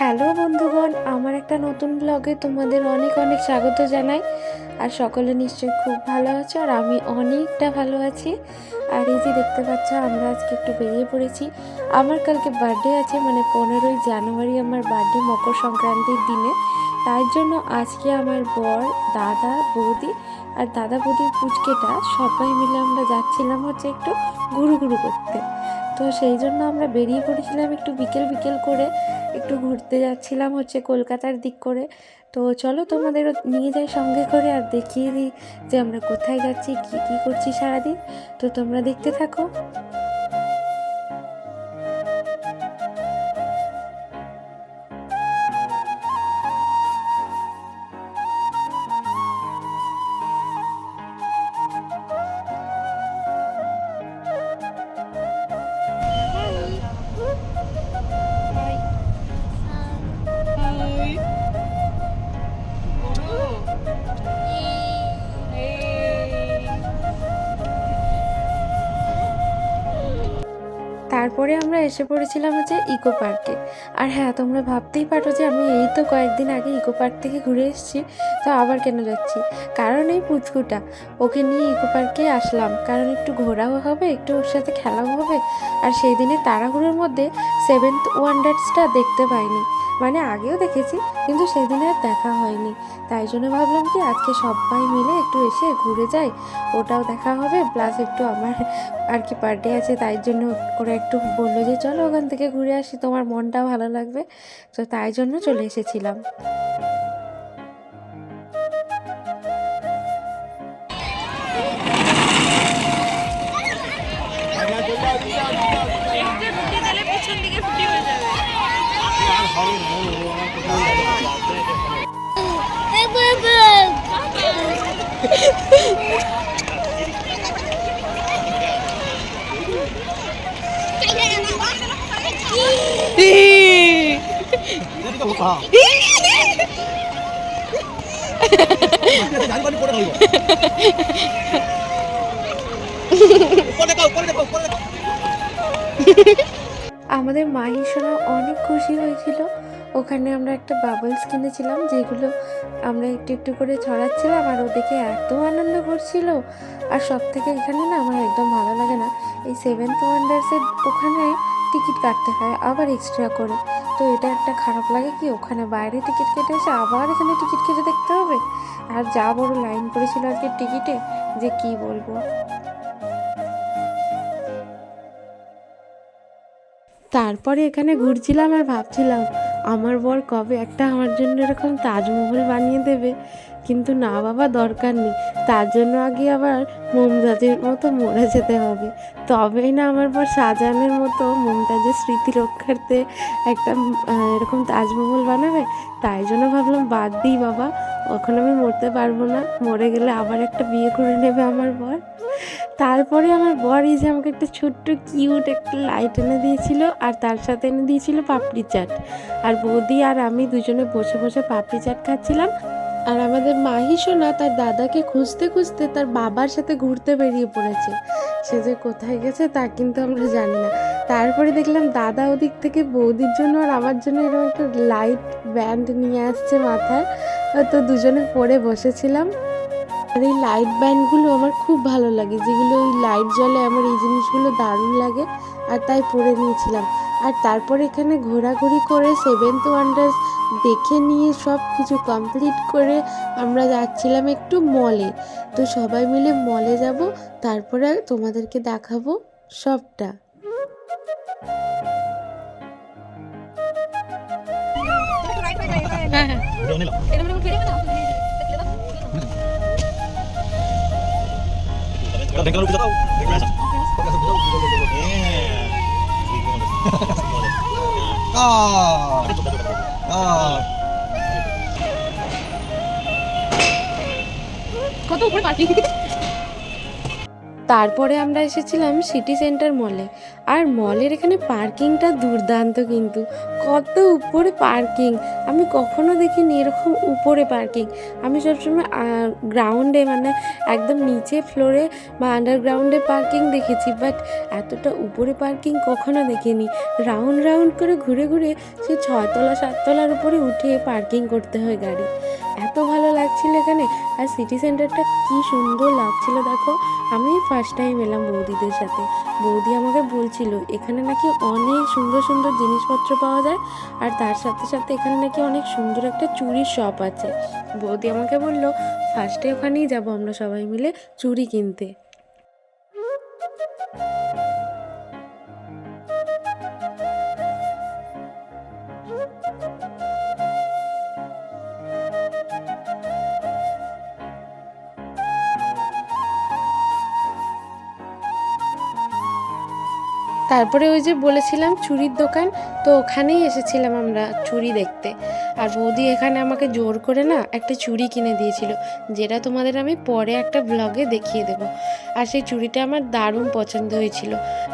Hello বন্ধুগণ, আমার একটা নতুন ব্লগে তোমাদের অনেক অনেক স্বাগত জানাই। আর সকলে নিশ্চয়ই খুব ভালো আছো আর আমি অনেকটা ভালো আছি। আর এই যে দেখতে পাচ্ছ, আমরা আজকে একটু বেরিয়ে পড়েছি। আমার কালকে বার্থডে আছে মানে পনেরোই জানুয়ারি আমার বার্থডে মকর সংক্রান্তির দিনে। তাই জন্য আজকে আমার বর, দাদা, বৌদি আর দাদা বৌদির পুচকেটা সবাই মিলে আমরা যাচ্ছিলাম হচ্ছে একটু ঘুরু ঘুরু করতে। তো সেই জন্য আমরা বেরিয়ে পড়েছিলাম একটু বিকেল বিকেল করে। একটু ঘুরতে যাচ্ছিলাম হচ্ছে কলকাতার দিক করে। তো চলো তোমাদেরও নিয়ে যাই সঙ্গে করে আর দেখিয়ে দিই যে আমরা কোথায় যাচ্ছি, কি কি করছি সারাদিন। তো তোমরা দেখতে থাকো। তারপরে আমরা এসে পড়েছিলাম হচ্ছে ইকো পার্কে। আর হ্যাঁ তোমরা ভাবতেই পারো যে আমি এই তো কয়েকদিন আগে ইকো পার্ক থেকে ঘুরে এসেছি, তো আবার কেন যাচ্ছি? কারণ এই পুচকুটা, ওকে নিয়ে ইকো পার্কে আসলাম। কারণ একটু ঘোরাও হবে, একটু ওর সাথে খেলাও হবে। আর সেই দিনে তাড়াহুড়োর মধ্যে সেভেন্থ ওয়ান্ডার্সটা দেখতে পাইনি। মানে আগেও দেখেছি, কিন্তু সেদিনে আর দেখা হয়নি। তাই জন্য ভাবলাম কি, আজকে সবাই মিলে একটু এসে ঘুরে যাই। ওটাও দেখা হবে প্লাস একটু আমার আর কি বার্থডে আছে, তাই জন্য ওরা একটু বলল যে চলো ওখান থেকে ঘুরে আসি তোমার মনটাও ভালো লাগবে। তো তাই জন্য চলে এসেছিলাম। আমাদের মাহি সোনা অনেক খুশি হয়েছিল। ওখানে আমরা একটা বাবলস কিনেছিলাম যেগুলো আমরা একটু একটু করে ছড়াচ্ছিলাম আর ও দেখে এত আনন্দ করছিল। আর সব থেকে এখানে না আমার একদম ভালো লাগে না এই সেভেন্থ ওয়ান্ডার্সের ওখানে টিকিট কাটতে হয় আবার এক্সট্রা করে। তো এটা একটা খারাপ লাগে কি? ওখানে বাইরে টিকিট কেটে এসে আবার এখানে টিকিট কেটে দেখতে হবে? আর যা বড় লাইন পড়েছিল আজকে টিকিটে, যে কি বলব? তারপরে এখানে ঘুরছিলাম আর ভাবছিলাম, আমার বর কবে একটা আমার জন্য এরকম তাজমহল বানিয়ে দেবে। কিন্তু না বাবা দরকার নেই। তার জন্য আগে আবার মমতাজের মতো মরে যেতে হবে। তবেই না আমার বর শাহজাহানের মতো মমতাজের স্মৃতি রক্ষার্থে একটা এরকম তাজমহল বানাবে। তাই জন্য ভাবলাম বাদ দিই বাবা। এখন আমি মরতে পারব না? মরে গেলে আবার একটা বিয়ে করে নেবে আমার বর। তারপরে আমার বর এই যে আমাকে একটা ছোট্ট, কিউট একটা লাইট এনে দিয়েছিল আর তার সাথে এনে দিয়েছিল পাপড়ি চাট। আর বৌদি আর আমি দুজনে বসে বসে পাপড়ি চাট খাচ্ছিলাম। আর আমাদের মাহি সোনা তার দাদাকে খুঁজতে খুঁজতে তার বাবার সাথে ঘুরতে বেরিয়ে পড়েছে। সে যে কোথায় গেছে তা কিন্তু আমরা জানি না। তারপরে দেখলাম দাদা ওদিক থেকে বৌদির জন্য আর আমার জন্য এরকম একটা লাইট ব্যান্ড নিয়ে আসছে মাথায়। তো দুজনে পরে বসেছিলাম। আর এই লাইট ব্যান্ডগুলো আমার খুব ভালো লাগে। যেগুলো ওই লাইট জ্বলে আমার এই জিনিসগুলো দারুণ লাগে। আর তাই পরে নিয়েছিলাম। আর তারপর এখানে ঘোরাঘুরি করে সেভেন্থ ওয়ান্ডার্স দেখে নিয়ে সব কিছু কমপ্লিট করে আমরা যাচ্ছিলাম একটু মলে তো সবাই মিলে মলে যাব তারপরে তোমাদেরকে দেখাবো সবটা। Venga, কত উপরে তারপরে আমরা এসেছিলাম সিটি সেন্টার মলে আর মলের এখানে পার্কিংটা দুর্দান্ত কিন্তু। কত উপরে পার্কিং? আমি কখনো দেখিনি এরকম উপরে পার্কিং। আমি সবসময় গ্রাউন্ডে মানে একদম নিচে ফ্লোরে বা আন্ডারগ্রাউন্ডে পার্কিং দেখেছি বাট এতটা উপরে পার্কিং কখনো দেখিনি। রাউন্ড রাউন্ড করে ঘুরে ঘুরে সে ছয়তলা, সাততলার উপরে উঠে পার্কিং করতে হয় গাড়ি। এত ভালো লাগছিল এখানে। আর সিটি সেন্টারটা কি সুন্দর লাগছিল দেখো। আমি ফার্স্ট টাইম এলাম বৌদিদের সাথে। বৌদি আমাকে বলছিল, এখানে নাকি অনেক সুন্দর সুন্দর জিনিসপত্র পাওয়া যায়। আর তার সাথে সাথে এখানে নাকি অনেক সুন্দর একটা চুড়ির শপ আছে। বৌদি আমাকে বলল ফার্স্টে ওখানেই যাব আমরা সবাই মিলে চুড়ি কিনতে। তারপরে ওই যে বলেছিলাম চুড়ির দোকান, তো ওখানেই এসেছিলাম আমরা চুড়ি দেখতে। আর বৌদি এখানে আমাকে জোর করে না একটা চুড়ি কিনে দিয়েছিল, যেটা তোমাদের আমি পরে একটা ব্লগে দেখিয়ে দেব। আর সেই চুড়িটা আমার দারুণ পছন্দ হয়েছিল।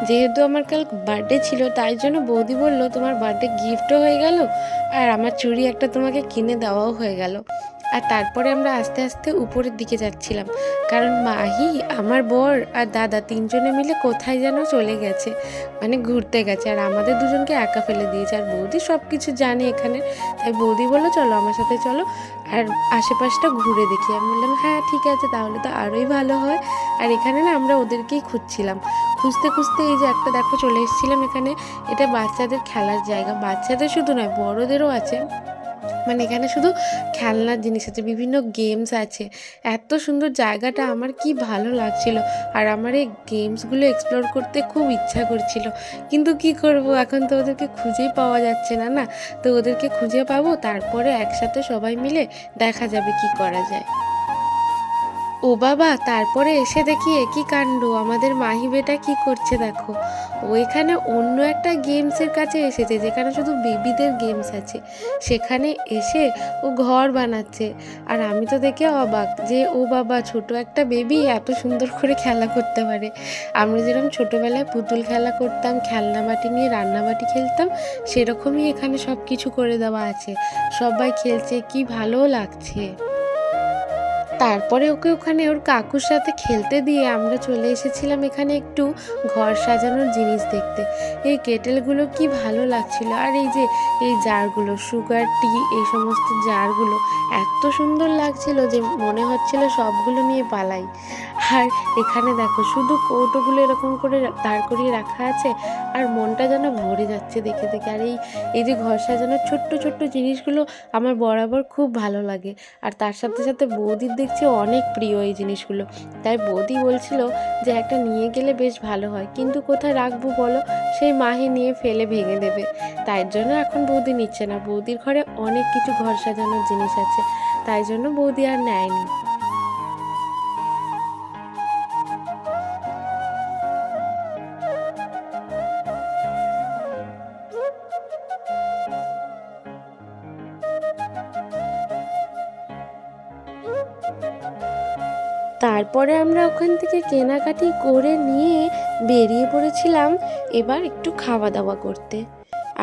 যেহেতু আমার কাল বার্থডে ছিল, তাই জন্য বৌদি বলল, তোমার বার্থডে গিফটও হয়ে গেল, আর আমার চুড়ি একটা তোমাকে কিনে দেওয়াও হয়ে গেল। আর তারপরে আমরা আস্তে আস্তে উপরের দিকে যাচ্ছিলাম। কারণ মাহি, আমার বর আর দাদা তিনজনে মিলে কোথায় যেন চলে গেছে। মানে ঘুরতে গেছে। আর আমাদের দুজনকে একা ফেলে দিয়েছে। আর বৌদি সব কিছু জানে এখানে। তাই বৌদি বলল, চলো আমার সাথে চলো। আর আশেপাশটা ঘুরে দেখি। আমি বললাম হ্যাঁ ঠিক আছে, তাহলে তো আরোই ভালো হয়। আর এখানে না আমরা ওদেরকেই খুঁজছিলাম। খুঁজতে খুঁজতে এই যে একটা দেখো চলে এসেছিলাম এখানে। এটা বাচ্চাদের খেলার জায়গা। বাচ্চাদের শুধু নয়, বড়োদেরও আছে। মানে এখানে শুধু খেলনার জিনিস আছে, বিভিন্ন গেমস আছে। এত সুন্দর জায়গাটা আমার কি ভালো লাগছিল। আর আমার এই গেমসগুলো এক্সপ্লোর করতে খুব ইচ্ছা করছিল। কিন্তু কি করব? এখন তো ওদেরকে খুঁজেই পাওয়া যাচ্ছে না না? তো ওদেরকে খুঁজে পাবো, তারপরে একসাথে সবাই মিলে দেখা যাবে কি করা যায়। ও বাবা, তারপরে এসে দেখি একই কাণ্ড। আমাদের মাহি বেটা কি করছে দেখো। ও এখানে অন্য একটা গেমসের কাছে এসেছে, যেখানে শুধু বেবিদের গেমস আছে। সেখানে এসে ও ঘর বানাচ্ছে। আর আমি তো দেখে অবাক যে, ও বাবা, ছোট একটা বেবি এত সুন্দর করে খেলা করতে পারে। আমরা যেরকম ছোটোবেলায় পুতুল খেলা করতাম, খেলনা বাটি নিয়ে রান্নাবাটি খেলতাম, সেরকমই এখানে সব কিছু করে দেওয়া আছে। সবাই খেলছে, কি ভালো লাগছে। তারপরে ওকে ওখানে ওর কাকুর সাথে খেলতে দিয়ে আমরা চলে এসেছিলাম এখানে একটু ঘর সাজানোর জিনিস দেখতে। এই কেটেলগুলো কি ভালো লাগছিল। আর এই যে, এই জারগুলো, সুগার, টি, এই সমস্ত জারগুলো এত সুন্দর লাগছিল যে মনে হচ্ছিল সবগুলো নিয়ে পালাই। আর এখানে দেখো, শুধু কৌটোগুলো এরকম করে দাঁড় করিয়ে রাখা আছে আর মনটা যেন ভরে যাচ্ছে দেখে দেখে। আর এই এই যে ঘর সাজানোর ছোট্ট ছোট্ট জিনিসগুলো আমার বরাবর খুব ভালো লাগে। আর তার সাথে সাথে বৌদির দেখছি অনেক প্রিয় এই জিনিসগুলো। তাই বৌদি বলছিল যে, একটা নিয়ে গেলে বেশ ভালো হয়। কিন্তু কোথায় রাখব বলো? সেই মাহে নিয়ে ফেলে ভেঙে দেবে। তাই জন্য এখন বৌদি নিচ্ছে না। বৌদির ঘরে অনেক কিছু ঘর সাজানোর জিনিস আছে। তাই জন্য বৌদি আর নেয়নি। তারপরে আমরা ওখান থেকে কেনাকাটি করে নিয়ে বেরিয়ে পড়েছিলাম এবার একটু খাওয়া দাওয়া করতে।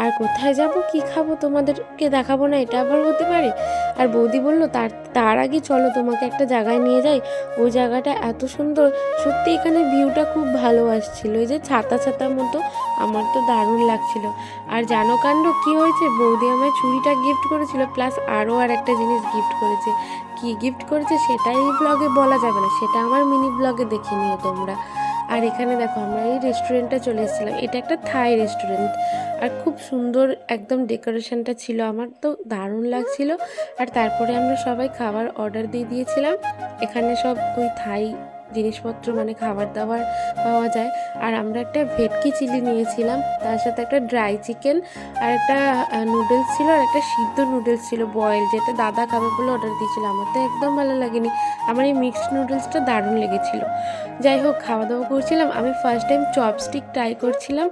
আর কোথায় যাব, কি খাব তোমাদেরকে দেখাবো না, এটা আবার হতে পারে? আর বৌদি বলল, তার তার আগে চলো, তোমাকে একটা জায়গায় নিয়ে যাই। ওই জায়গাটা এত সুন্দর, সত্যি এখানে ভিউটা খুব ভালো আসছিল। ওই যে ছাতা ছাতার মতো, আমার তো দারুণ লাগছিল। আর জানো কাণ্ড, কী হয়েছে? বৌদি আমায় চুড়িটা গিফট করেছিল প্লাস আরও আর একটা জিনিস গিফট করেছে। কি গিফট করেছে সেটা এই ব্লগে বলা যাবে না, সেটা আমার মিনি ব্লগে দেখে নিও তোমরা। আর এখানে দেখো, আমরা এই রেস্টুরেন্টটা চলে এসেছিলাম। এটা একটা থাই রেস্টুরেন্ট আর খুব সুন্দর একদম ডেকোরেশনটা ছিল আমার, তো দারুণ লাগছিল। আর তারপরে আমরা সবাই খাবার অর্ডার দিয়ে দিয়েছিলাম। এখানে সব ওই থাই জিনিসপত্র মানে খাবার দাবার পাওয়া যায়। আর আমরা একটা ভেটকি চিলি নিয়েছিলাম, তার সাথে একটা ড্রাই চিকেন আর একটা নুডলস ছিল আর একটা সিদ্ধ নুডলস ছিল বয়েল যেটা দাদা খাবে বলে অর্ডার দিয়েছিল। আমার তো একদম ভালো লাগেনি। আমার এই মিক্সড নুডলসটা দারুণ লেগেছিল। যাই হোক খাওয়া দাওয়া করছিলাম। আমি ফার্স্ট টাইম চপস্টিক ট্রাই করছিলাম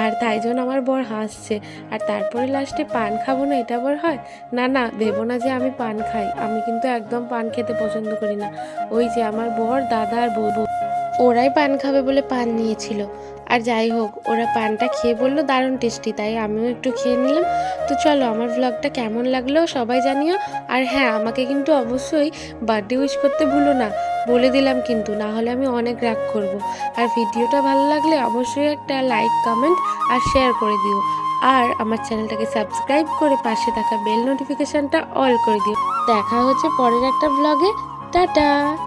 আর তাই জন্য আমার বর হাসছে। আর তারপরে লাস্টে পান খাব না, এটা আবার হয়? না না, ভেবো না যে আমি পান খাই। আমি কিন্তু একদম পান খেতে পছন্দ করি না। ওই যে আমার বর দাদা আর বউ বউ- ওরাই পান খাবে বলে পান নিয়েছিল। আর যাই হোক, ওরা পানটা খেয়ে বলল, দারুণ টেস্টি, তাই আমিও একটু খেয়ে নিলাম। তো চলো, আমার ব্লগটা কেমন লাগল সবাই জানিও। আর হ্যাঁ আমাকে কিন্তু অবশ্যই বার্থডে উইশ করতে ভুলো না। বলে দিলাম কিন্তু, না হলে আমি অনেক রাগ করব। আর ভিডিওটা ভালো লাগলে অবশ্যই একটা লাইক কমেন্ট আর শেয়ার করে দিও। আর আমার চ্যানেলটাকে সাবস্ক্রাইব করে পাশে থাকা বেল নোটিফিকেশানটা অল করে দিও। দেখা হচ্ছে পরের একটা ব্লগে টাটা!